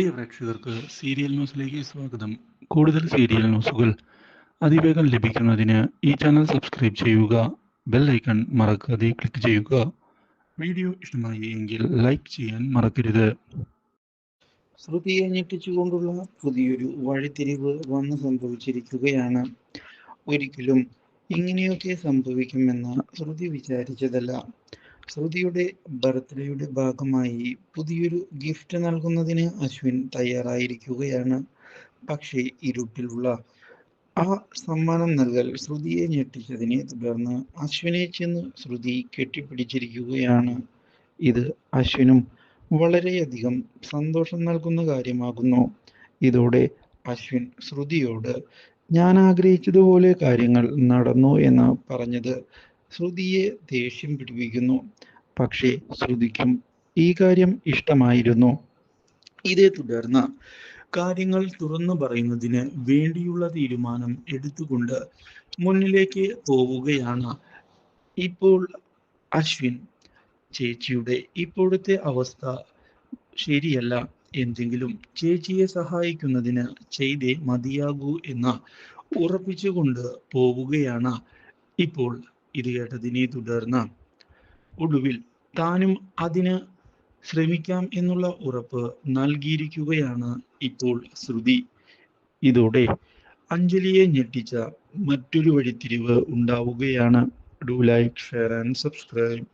പ്രിയ പ്രേക്ഷകർക്ക് സീരിയൽ ന്യൂസിലേക്ക് സ്വാഗതം. കൂടുതൽ സീരിയൽ ന്യൂസുകൾ അതിവേഗം ലഭിക്കുന്നതിന് ഈ ചാനൽ സബ്സ്ക്രൈബ് ചെയ്യുക ബെൽ ഐക്കൺ മറക്കാതെ ക്ലിക്ക് ചെയ്യുക. വീഡിയോ ഇഷ്ടമായി എങ്കിൽ ലൈക്ക് ചെയ്യാൻ മറക്കരുത്. ശ്രുതിയെ ഞെട്ടിച്ചുകൊണ്ടുള്ള പുതിയൊരു വഴിത്തിരിവ് വന്ന് സംഭവിച്ചിരിക്കുകയാണ്. ഒരിക്കലും ഇങ്ങനെയൊക്കെ സംഭവിക്കുമെന്ന് ശ്രുതി വിചാരിച്ചതല്ല. ശ്രുതിയുടെ ബർത്ത്ഡേയുടെ ഭാഗമായി പുതിയൊരു ഗിഫ്റ്റ് നൽകുന്നതിന് അശ്വിൻ തയ്യാറായിരിക്കുകയാണ്. പക്ഷേ ഇരുട്ടിലുള്ള ആ സമ്മാനം നൽകൽ ശ്രുതിയെ ഞെട്ടിച്ചതിനെ തുടർന്ന് അശ്വിനെ ചെന്ന് ശ്രുതി കെട്ടിപ്പിടിച്ചിരിക്കുകയാണ്. ഇത് അശ്വിനും വളരെയധികം സന്തോഷം നൽകുന്ന കാര്യമാകുന്നു. ഇതോടെ അശ്വിൻ ശ്രുതിയോട് ഞാൻ ആഗ്രഹിച്ചതുപോലെ കാര്യങ്ങൾ നടന്നു എന്ന് പറഞ്ഞത് ശ്രുതിയെ ദേഷ്യം പിടിപ്പിക്കുന്നു. പക്ഷേ ശ്രുതിക്കും ഈ കാര്യം ഇഷ്ടമായിരുന്നു. ഇതേ തുടർന്ന് കാര്യങ്ങൾ തുറന്നു പറയുന്നതിന് വേണ്ടിയുള്ള തീരുമാനം എടുത്തുകൊണ്ട് മുന്നിലേക്ക് പോവുകയാണ്. ഇപ്പോൾ അശ്വിൻ ചേച്ചിയുടെ ഇപ്പോഴത്തെ അവസ്ഥ ശരിയല്ല. എന്തെങ്കിലും ചേച്ചിയെ സഹായിക്കുന്നതിന് ചെയ്തേ മതിയാകൂ എന്ന് ഉറപ്പിച്ചുകൊണ്ട് പോവുകയാണ് ഇപ്പോൾ ഇത് കേട്ടതിനെ തുടർന്ന് ഒടുവിൽ താനും അതിന് ശ്രമിക്കാം എന്നുള്ള ഉറപ്പ് നൽകിയിരിക്കുകയാണ് ഇപ്പോൾ ശ്രുതി. ഇതോടെ അഞ്ജലിയെ ഞെട്ടിച്ച മറ്റൊരു വഴിത്തിരിവ് ഉണ്ടാവുകയാണ്. Do like share and subscribe